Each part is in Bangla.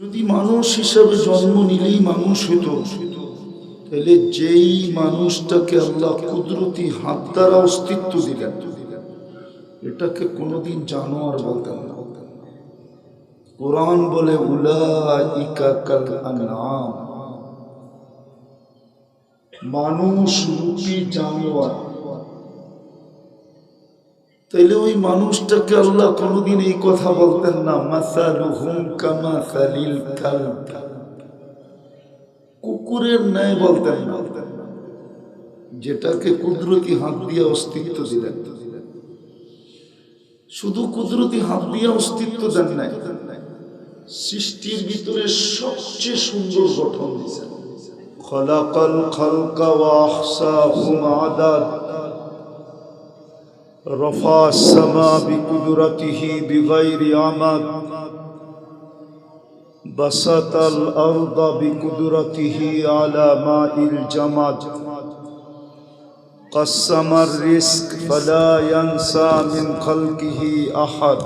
যদি মানুষ হিসাবে জন্ম নিলেই মানুষ হতো তাহলে যেই মানুষটাকে আল্লাহ কুদরতি হাত দ্বারা অস্তিত্ব দিলেন, এটাকে কোনোদিন জানোয়ার বলতেন না। কোরআন বলে মানুষ রূপী জানোয়ার। তাইলে ওই মানুষটাকে আল্লাহ কোনোদিন এই কথা বলতেন না, মাসালুহুম কামাসালিল কালব। কুকুরের ন্যায় বলতেন না, যেটাকে কুদরতি হাত দিয়ে অস্তিত্ব দিলেন। শুধু কুদরতি হাত দিয়ে অস্তিত্ব দেন নাই, সৃষ্টির ভিতরে সবচেয়ে সুন্দর গঠন দিয়েছেন। খলাকাল খালকা ওয়া আহসাহুম আদাদ। رفع السماء بقدرته بغير عمد. بسط الأرض بقدرته على ماء الجمد. قسم الرزق فلا ينسى من خلقه أحد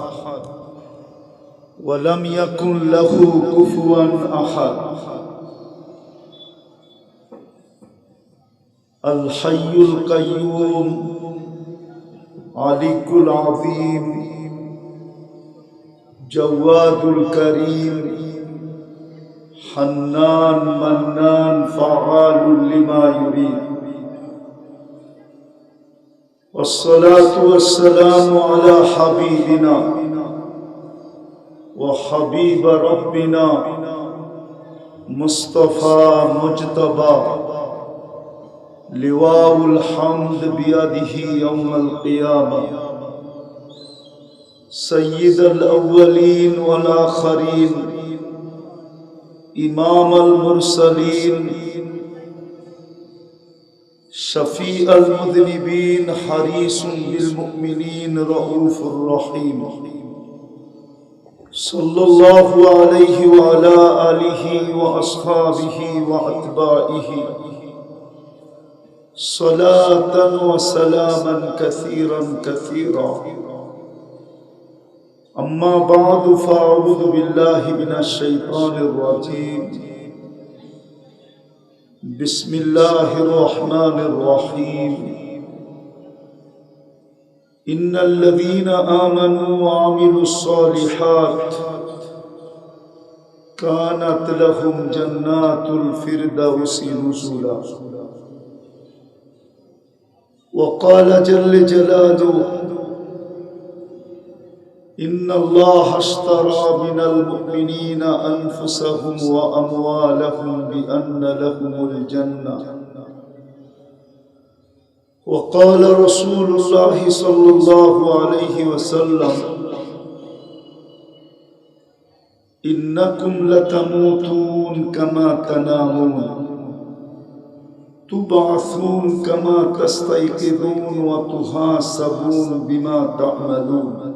ولم يكن له كفوا أحد. الحي القيوم عليك العظيم جواد الكريم حنان منان فعال لما يريد. والصلاة والسلام على حبيبنا وحبيب ربنا مصطفى مجتبى. لواء الحمد بيده يوم القيامة. سيد الأولين والآخرين إمام المرسلين شفيع المذنبين حريص بالمؤمنين رؤوف رحيم صلى الله عليه وعلى آله وأصحابه وأتباعه. صلاة وسلاما كثيرا كثيرا. أما بعد فأعوذ بالله من الشيطان الرجيم. بسم الله الرحمن الرحيم. إن الذين آمنوا وعملوا الصالحات كانت لهم جنات الفردوس نزلا. وقال جل جلاله إن الله اشترى من المؤمنين أنفسهم وأموالهم بأن لهم الجنة. وقال رسول الله صلى الله عليه وسلم إنكم لتموتون كما تنامون. تبعثون كما تستيقظون وتحاسبون بما تعملون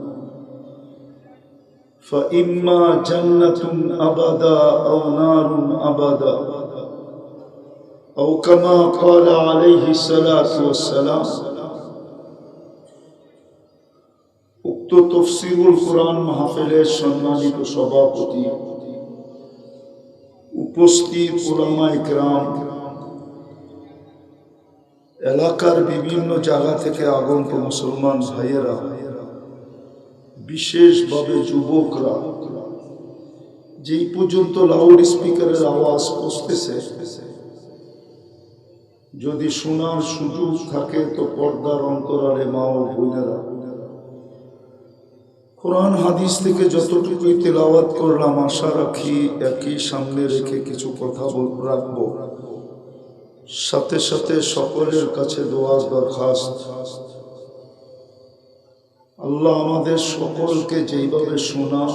فإما جنة أبدا أو نار أبدا أو كما قال عليه الصلاة والسلام উক্ত তফসিরুল কোরআন মাহফিলের সম্মানিত সভাপতি উপস্থিত ওলামা ইকরাম এলাকার বিভিন্ন জায়গা থেকে আগন্ত মুসলমান ভাইয়েরা, বিশেষভাবে যুবকরা, যেই পর্যন্ত লাউড স্পিকারের আওয়াজ পৌঁছতেছে, যদি শোনার সুযোগ থাকে তো পর্দার অন্তরালে মা ও বোনেরা। কোরআন হাদিস থেকে যতটুকুই তেলাওয়াত করলাম, আশা রাখি একই সামনে রেখে কিছু কথা বল- রাখব। সাথে সাথে সকলের কাছে দোয়া দরখাস্ত। আল্লাহ আমাদের সকলকে যেইভাবে শোনা,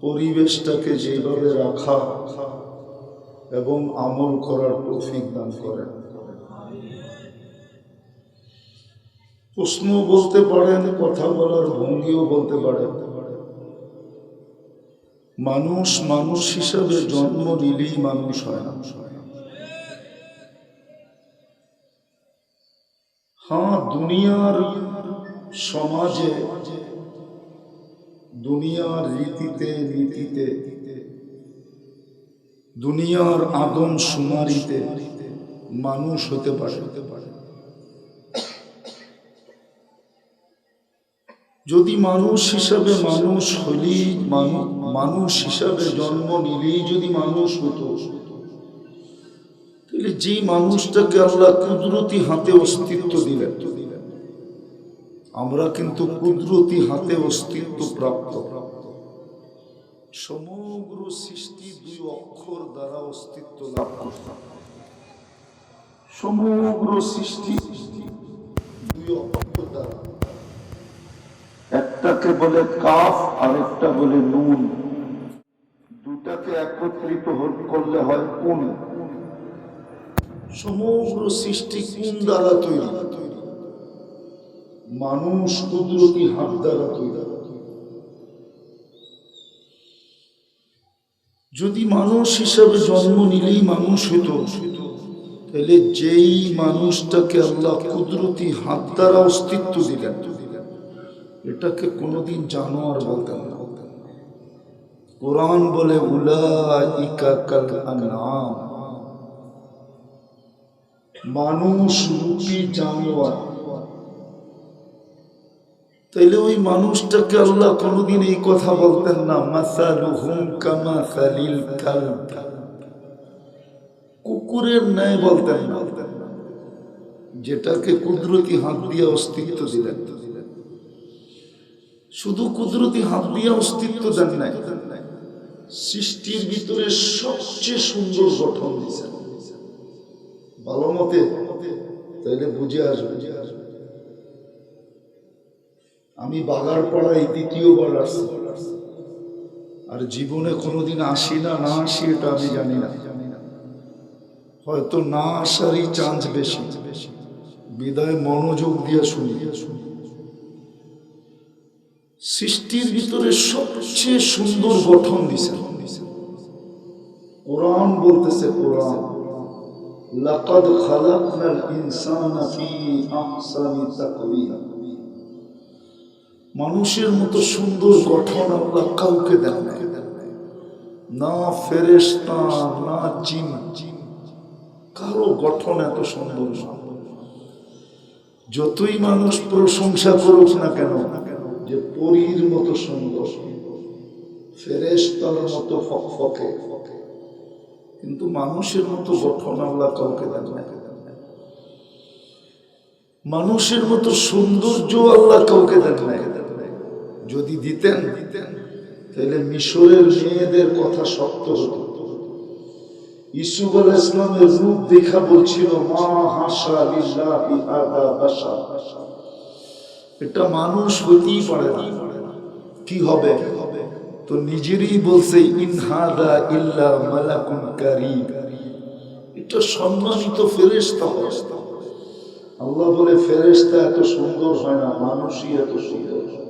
পরিবেশটাকে যেইভাবে রাখা এবং আমল করার তৌফিক দান করেন। প্রশ্ন বলতে পারেন, কথা বলার ভঙ্গিও বলতে পারেন। মানুষ মানুষ হিসাবে জন্ম নিলেই মানুষ হয় না। হ্যাঁ দুনিয়ার সমাজে, দুনিয়ার রীতিতে, নীতিতে, দুনিয়ার আদম সুমারিতে মানুষ হতে পারে। যদি মানুষ হিসাবে মানুষ হলি মানুষ হিসাবে জন্ম নিলেই যদি মানুষ হতো যেই মানুষটাকে আল্লাহ কুদরতি হাতে অস্তিত্ব দিলেন। আমরা কিন্তু কুদরতি হাতে অস্তিত্ব প্রাপ্ত। সমগ্র সৃষ্টি দুই অক্ষর দ্বারা অস্তিত্ব লাভ করতাম সমগ্র সৃষ্টি দুই অক্ষর দ্বারা। একটাকে বলে কাফ আর একটা বলে নুন। দুটাকে একত্রিত করলে হয় কোন সমগ্র সৃষ্টি কোন দ্বারা তৈরি? মানুষ কুদরতি হাত দ্বারা তৈরি। যদি মানুষ হিসাবে জন্ম নিলেই মানুষ হতো তাহলে যেই মানুষটাকে আল্লাহ কুদরতি হাত দ্বারা অস্তিত্ব দিলেন, এটাকে কোনোদিন জানোয়ার বলতেন না। কোরআন বলে, উলাইকা কাল আনআম। মানুষ রূপী জানোয়ার। তাইলে ওই মানুষটাকে আল্লাহ কোনোদিন এই কথা বলতেন না, মাসালুহুম কামাসালিল কালব। কুকুরের ন্যায় বলতেন না, যেটাকে কুদরতি হাত দিয়ে অস্তিত্ব দিলেন। শুধু কুদরতি হাত দিয়ে অস্তিত্ব দেন নাই, সৃষ্টির ভিতরে সবচেয়ে সুন্দর গঠন দিয়েছেন। ভালো মতে তাইলে বুঝে আসবে। আমি বাগার পাড়ায় দ্বিতীয়বার আসছি। আর জীবনে কোনোদিন আসি না না আসি, এটা আমি জানি না। হয়তো না আসারই চান্স বেশি। বিদায় মনোযোগ দিয়ে শুনি। সৃষ্টির ভিতরে সবচেয়ে সুন্দর গঠন দিছে। কোরআন বলতেছে কোরআন। লাকাদ খালাকনাল ইনসানা ফি আহসানি তাকওয়িম মানুষের মতো সুন্দর গঠন আল্লাহ কাউকে দেন। না। ফেরেশতা, না জিন। কারও গঠন এত সুন্দর যতই মানুষ প্রশংসা করুক না কেন, যে পরীর মতো সুন্দর, ফেরেশতার মতো ফকফকে। কিন্তু মানুষের মতো গঠন আল্লাহ কাউকে দেন মানুষের মতো সৌন্দর্য আল্লাহ কাউকে দেন যদি দিতেন দিতেন তাহলে মিশরের মেয়েদের কথা সত্য ইসুফ আল ইসলামের রূপ দেখা বলছিল এটা মানুষ হতেই পারে না। কি হবে? তো নিজেরই বলছে ইনহাদা ইল্লা মালাকুন কারি এটা সম্মানিত ফেরেশতা হয় আল্লাহ বলে, ফেরেশতা এত সুন্দর হয় না, মানুষই এত সুন্দর হয়।